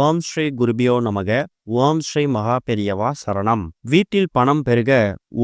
ஓம் ஸ்ரீ குருபியோ நமக. ஓம் ஸ்ரீ மகா பெரியவா சரணம். வீட்டில் பணம் பெருக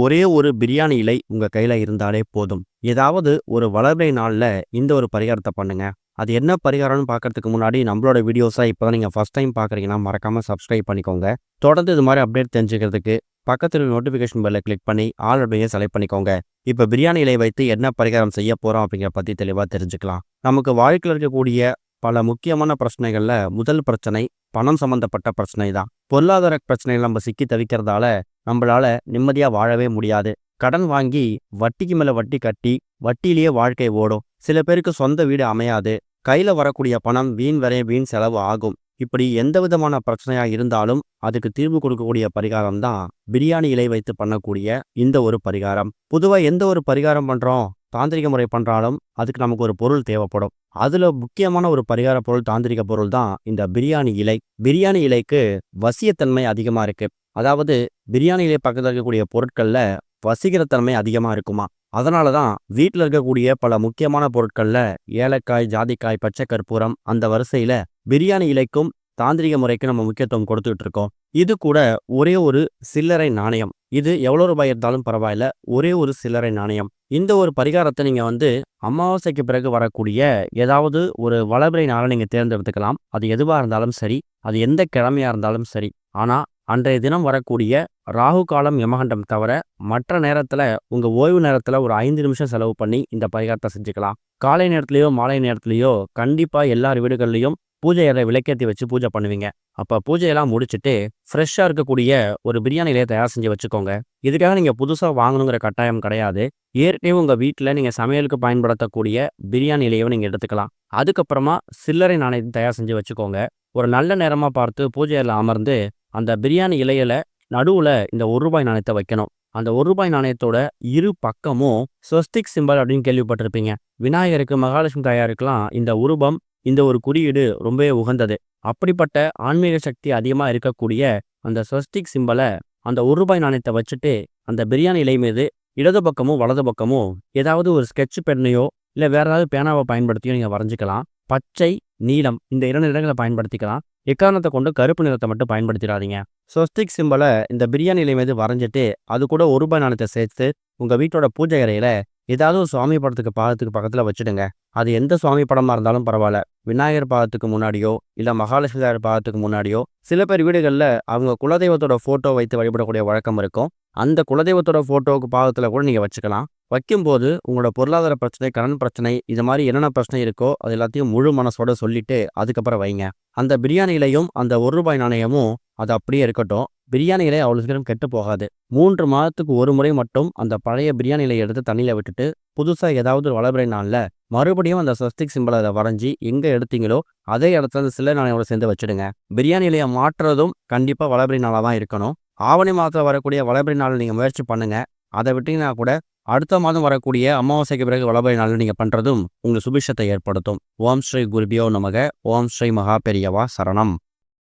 ஒரே ஒரு பிரியாணி இலை உங்க கையில இருந்தாலே போதும். ஏதாவது ஒரு வளர்பிறை நாள்ல இந்த ஒரு பரிகாரத்தை பண்ணுங்க. அது என்ன பரிகாரம்னு பார்க்கறதுக்கு முன்னாடி நம்மளோட வீடியோஸாக இப்போ தான் நீங்கள் ஃபஸ்ட் டைம் பார்க்குறீங்கன்னா மறக்காமல் சப்ஸ்கிரைப் பண்ணிக்கோங்க. தொடர்ந்து இது மாதிரி அப்டேட் தெரிஞ்சுக்கிறதுக்கு பக்கத்தில் நோட்டிஃபிகேஷன் பெல்லை கிளிக் பண்ணி ஆல் அப்படியே செலக்ட் பண்ணிக்கோங்க. இப்போ பிரியாணி இலை வைத்து என்ன பரிகாரம் செய்ய போகிறோம் அப்படிங்கிற பற்றி தெளிவாக தெரிஞ்சுக்கலாம். நமக்கு வாழ்க்கையில் இருக்கக்கூடிய பல முக்கியமான பிரச்சனைகளில் முதல் பிரச்சனை பணம் சம்மந்தப்பட்ட பிரச்சனை தான் பொருளாதார பிரச்சனையில் நம்ம சிக்கி தவிக்கிறதால நம்மளால நிம்மதியாக வாழவே முடியாது. கடன் வாங்கி வட்டிக்கு மேலே வட்டி கட்டி வட்டியிலேயே வாழ்க்கை ஓடும். சில பேருக்கு சொந்த வீடு அமையாது. கையில் வரக்கூடிய பணம் வீண் வரைய வீண் செலவு ஆகும். இப்படி எந்த விதமான பிரச்சனையா இருந்தாலும் அதுக்கு தீர்வு கொடுக்கக்கூடிய பரிகாரம் தான் பிரியாணி இலை வைத்து பண்ணக்கூடிய இந்த ஒரு பரிகாரம். பொதுவாக எந்த ஒரு பரிகாரம் பண்றோம்? தாந்திரிக முறை பண்றாலும் அதுக்கு நமக்கு ஒரு பொருள் தேவைப்படும். அதுல முக்கியமான ஒரு பரிகார பொருள் தாந்திரிக பொருள் தான் இந்த பிரியாணி இலை. பிரியாணி இலைக்கு வசியத்தன்மை அதிகமா இருக்கு. அதாவது பிரியாணி இலை பக்கத்தில் இருக்கக்கூடிய பொருட்கள்ல வசீகரத்தன்மை அதிகமா இருக்குமா? அதனால தான் வீட்டில் இருக்கக்கூடிய பல முக்கியமான பொருட்கள்ல ஏலக்காய் ஜாதிக்காய் பச்சை கற்பூரம் அந்த வரிசையில பிரியாணி இலைக்கும் தாந்திரிக முறைக்கு நம்ம முக்கியத்துவம் கொடுத்துக்கிட்டு இருக்கோம். இது கூட ஒரே ஒரு சில்லறை நாணயம். இது எவ்வளோ ரூபாய் இருந்தாலும் பரவாயில்ல. ஒரே ஒரு சில்லறை நாணயம். இந்த ஒரு பரிகாரத்தை நீங்கள் வந்து அமாவாசைக்கு பிறகு வரக்கூடிய ஏதாவது ஒரு வளபிறை நாளை நீங்கள் தேர்ந்தெடுத்துக்கலாம். அது எதுவாக இருந்தாலும் சரி அது எந்த கிழமையாக இருந்தாலும் சரி. ஆனால் அன்றைய தினம் வரக்கூடிய ராகு காலம் யமகண்டம் தவிர மற்ற நேரத்தில் உங்கள் ஓய்வு நேரத்தில் ஒரு ஐந்து நிமிஷம் செலவு பண்ணி இந்த பரிகாரத்தை செஞ்சுக்கலாம். காலை நேரத்துலையோ மாலை நேரத்துலையோ கண்டிப்பாக எல்லார் வீடுகள்லையும் பூஜை அறை விளக்கேற்றி வச்சு பூஜை பண்ணுவீங்க. அப்போ பூஜையெல்லாம் முடிச்சுட்டு ஃப்ரெஷ்ஷாக இருக்கக்கூடிய ஒரு பிரியாணி இலையை தயார் செஞ்சு வச்சுக்கோங்க. இதுக்காக நீங்கள் புதுசாக வாங்கணுங்கிற கட்டாயம் கிடையாது. ஏற்கனவே உங்கள் வீட்டில் நீங்கள் சமையலுக்கு பயன்படுத்தக்கூடிய பிரியாணி இலையை நீங்கள் எடுத்துக்கலாம். அதுக்கப்புறமா சில்லறை நாணயத்தை தயார் செஞ்சு வச்சுக்கோங்க. ஒரு நல்ல நேரமாக பார்த்து பூஜையில் அமர்ந்து அந்த பிரியாணி இலையில நடுவில் இந்த ஒரு ரூபாய் நாணயத்தை வைக்கணும். அந்த ஒரு ரூபாய் நாணயத்தோட இரு பக்கமும் ஸ்வஸ்திக் சிம்பல் அப்படின்னு கேள்விப்பட்டிருப்பீங்க. விநாயகருக்கு மகாலட்சுமி தாயாருக்கெல்லாம் இந்த உருவம் இந்த ஒரு குறியீடு ரொம்பவே உகந்தது. அப்படிப்பட்ட ஆன்மீக சக்தி அதிகமாக இருக்கக்கூடிய அந்த ஸ்வஸ்டிக் சிம்பலை அந்த ஒரு ரூபாய் நாணயத்தை வச்சுட்டு அந்த பிரியாணி இலை மீது இடது பக்கமும் வலது பக்கமும் ஏதாவது ஒரு ஸ்கெட்ச் பெண்ணையோ இல்லை வேற ஏதாவது பேனாவை பயன்படுத்தியோ நீங்கள் வரைஞ்சிக்கலாம். பச்சை நீலம் இந்த இரண்டு நிறங்களை பயன்படுத்திக்கலாம். எக்காரணத்தை கொண்டு கருப்பு நிறத்தை மட்டும் பயன்படுத்திடாதீங்க. ஸ்வஸ்திக் சிம்பலை இந்த பிரியாணி இலை மீது வரைஞ்சிட்டு அது கூட ஒரு ரூபாய் நாணயத்தை சேர்த்து உங்கள் வீட்டோட பூஜை அறையில் ஏதாவது ஒரு சுவாமி படத்துக்கு பாதத்துக்கு பக்கத்தில் வச்சுடுங்க. அது எந்த சுவாமி படமாக இருந்தாலும் பரவாயில்ல. விநாயகர் பாதத்துக்கு முன்னாடியோ இல்லை மகாலட்சுமி தாயார் பாதத்துக்கு முன்னாடியோ சில பேர் வீடுகளில் அவங்க குலதெய்வத்தோட ஃபோட்டோ வைத்து வழிபடக்கூடிய வழக்கம் இருக்கும். அந்த குலதெய்வத்தோட ஃபோட்டோவுக்கு பாதத்தில் கூட நீங்கள் வச்சுக்கலாம். வைக்கும்போது உங்களோட பொருளாதார பிரச்சனை கடன் பிரச்சனை இது மாதிரி என்னென்ன பிரச்சனை இருக்கோ அது எல்லாத்தையும் முழு மனசோட சொல்லிட்டு அதுக்கப்புறம் வைங்க. அந்த பிரியாணிலையும் அந்த ஒரு ரூபாய் நாணயமும் அது அப்படியே இருக்கட்டும். பிரியாணி இலை அவ்வளோ சீக்கிரம் கெட்டு போகாது. மூன்று மாதத்துக்கு ஒரு முறை மட்டும் அந்த பழைய பிரியாணி இலையை எடுத்து தண்ணியில் விட்டுட்டு புதுசாக ஏதாவது ஒரு வளர்பிறை நாளில் மறுபடியும் அந்த ஸ்வஸ்திக் சிம்பிளை அதை வரைஞ்சி எங்கே எடுத்தீங்களோ அதே இடத்துல அந்த சில நாணயோட சேர்ந்து வச்சுடுங்க. பிரியாணி இலையை மாற்றுறதும் கண்டிப்பாக வளர்பிறை நாளாக தான் இருக்கணும். ஆவணி மாதத்தில் வரக்கூடிய வளர்பிறை நாள் நீங்கள் முயற்சி பண்ணுங்க. அதை விட்டீங்கன்னா கூட அடுத்த மாதம் வரக்கூடிய அமாவாசைக்கு பிறகு வளபரி நாளில் நீங்கள் பண்ணுறதும் உங்கள் சுபிஷத்தை ஏற்படுத்தும். ஓம் ஸ்ரீ குருபியோ நமக. ஓம் ஸ்ரீ மகா பெரியவா சரணம்.